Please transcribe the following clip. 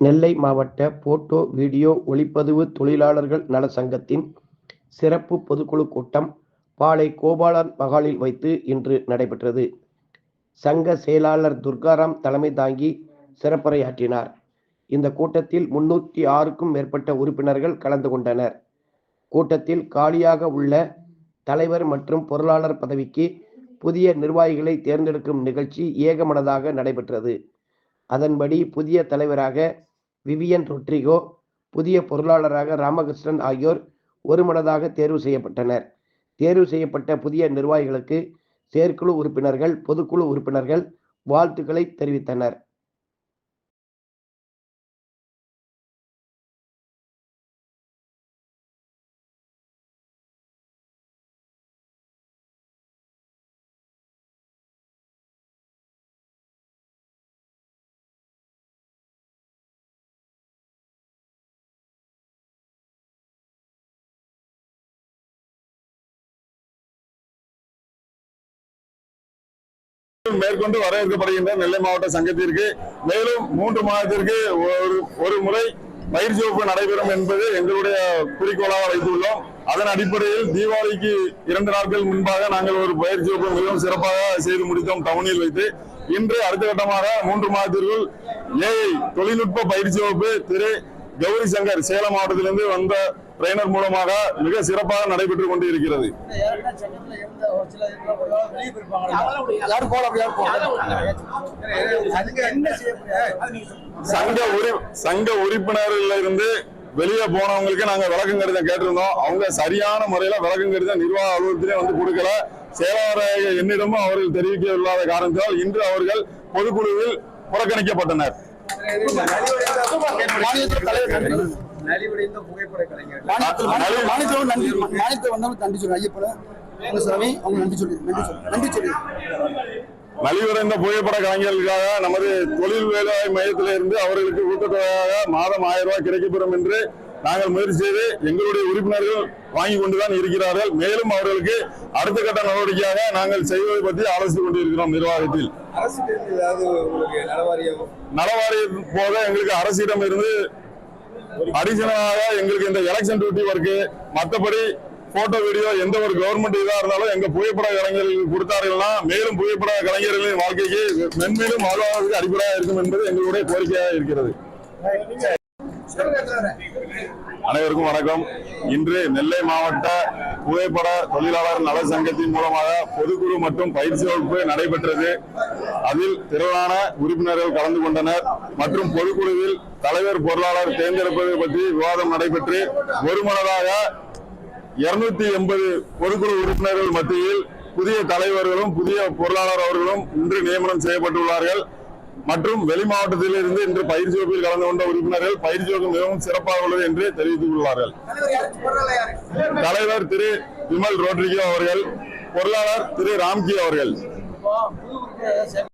நெல்லை மாவட்ட photo video ஒளிப்பதிவு தொழிலாளர்கள் நல சங்கத்தின் சிறப்பு பொதுக்குழு கூட்டம் பாளை கோபாலன் மகாலில் வைத்து இன்று நடைபெற்றது. சங்க செயலாளர் துர்காராம் தலைமை தாங்கி சிறப்புரையாற்றினார். இந்த கூட்டத்தில் முன்னூற்றி ஆறுக்கும் மேற்பட்ட உறுப்பினர்கள் கலந்து கொண்டனர். கூட்டத்தில் காலியாக உள்ள தலைவர் மற்றும் பொருளாளர் பதவிக்கு புதிய நிர்வாகிகளை தேர்ந்தெடுக்கும் நிகழ்ச்சி ஏகமனதாக நடைபெற்றது. அதன்படி புதிய தலைவராக விவியன் ரொட்ரிகோ புதிய பொருளாளராக ராமகிருஷ்ணன் ஆகியோர் ஒருமனதாக தேர்வு செய்யப்பட்டனர். தேர்வு செய்யப்பட்ட புதிய நிர்வாகிகளுக்கு செயற்குழு உறுப்பினர்கள் பொதுக்குழு உறுப்பினர்கள் வாழ்த்துக்களை தெரிவித்தனர். மேற்கொண்டு வரவேற்கப்படுகின்ற நெல்லை மாவட்ட சங்கத்திற்கு மேலும் மூன்று மாதத்திற்கு ஒரு ஒரு முறை பயிற்சி வகுப்பு நடைபெறும் என்பது எங்களுடைய குறிக்கோளாக வைத்துள்ளோம். அதன் அடிப்படையில் தீபாவளிக்கு இரண்டு நாட்கள் முன்பாக நாங்கள் ஒரு பயிற்சி வகுப்பு மிகவும் சிறப்பாக செய்து முடித்தோம் டவுனில் வைத்து. இன்று அடுத்த கட்டமாக மூன்று மாதத்திற்குள் ஏஐ தொழில்நுட்ப பயிற்சி வகுப்பு திரு கௌரி சங்கர் சேலம் மாவட்டத்திலிருந்து வந்த ட்ரெயினர் மூலமாக மிக சிறப்பாக நடைபெற்றுக் கொண்டு இருக்கிறது சங்க உரி சங்க உறுப்பினர்ல இருந்து வெளியே போனவங்களுக்கு நாங்க விளக்கம் கடிதம் கேட்டிருந்தோம். அவங்க சரியான முறையில விளக்கம் கடிதம் நிர்வாக அலுவலகத்திலே வந்து கொடுக்கல. செயலாளர் என்னிடமும் அவர்கள் தெரிவிக்க இல்லாத காரணத்தால் இன்று அவர்கள் பொதுக்குழுவில் புறக்கணிக்கப்பட்டனர். நலிவடைந்த புகைப்பட கலைஞர்களுக்காக நமது தொழில் வேலை மையத்திலிருந்து அவர்களுக்கு ஊக்கத்தொகையாக மாதம் ஆயிரம் ரூபாய் கிடைக்கப்பெறும் என்று நாங்கள் முயற்சி செய்து எங்களுடைய உறுப்பினர்கள் வாங்கி கொண்டுதான் இருக்கிறார்கள். மேலும் அவர்களுக்கு அடுத்த கட்ட நடவடிக்கையாக நாங்கள் செய்வதை பற்றி ஆலோசித்துக் கொண்டிருக்கிறோம் நிர்வாகத்தில். நலவாரியம்? நலவாரி போக எங்களுக்கு அரசிடம் இருந்து அடிஷனலாக எங்களுக்கு இந்த எலெக்ஷன் டியூட்டி ஒர்க்கு மற்றபடி போட்டோ வீடியோ எந்த ஒரு கவர்மெண்ட் இதா இருந்தாலும் எங்க புகைப்பட கலைஞர்களுக்கு கொடுத்தார்கள்னா மேலும் புகைப்பட கலைஞர்களின் வாழ்க்கைக்கு மென்மேலும் வாழ்வாதாரத்துக்கு அடிப்படையாக இருக்கும் என்பது எங்களுடைய கோரிக்கையாக இருக்கிறது. அனைவருக்கும் வணக்கம். இன்று நெல்லை மாவட்ட புகைப்பட தொழிலாளர் நல சங்கத்தின் மூலமாக பொதுக்குழு மற்றும் பயிற்சி வகுப்பு நடைபெற்றது. அதில் திரளான உறுப்பினர்கள் கலந்து கொண்டனர். மற்றும் பொதுக்குழுவில் தலைவர் பொருளாளர் தேர்ந்தெடுப்பது பற்றி விவாதம் நடைபெற்று ஒருமனதாக இருநூத்தி எண்பது பொதுக்குழு உறுப்பினர்கள் மத்தியில் புதிய தலைவர்களும் புதிய பொருளாளர் அவர்களும் இன்று நியமனம் செய்யப்பட்டுள்ளார்கள். மற்றும் வெளி மாவட்டத்தில் இருந்து இன்று பயிற்சி வகுப்பில் கலந்து கொண்ட உறுப்பினர்கள் பயிற்சி வகுப்பு மிகவும் சிறப்பாக உள்ளது என்று தெரிவித்துள்ளார்கள் தலைவர் திரு விமல் ரோட்ரிகோ அவர்கள் பொருளாளர் திரு ராம்கி அவர்கள்.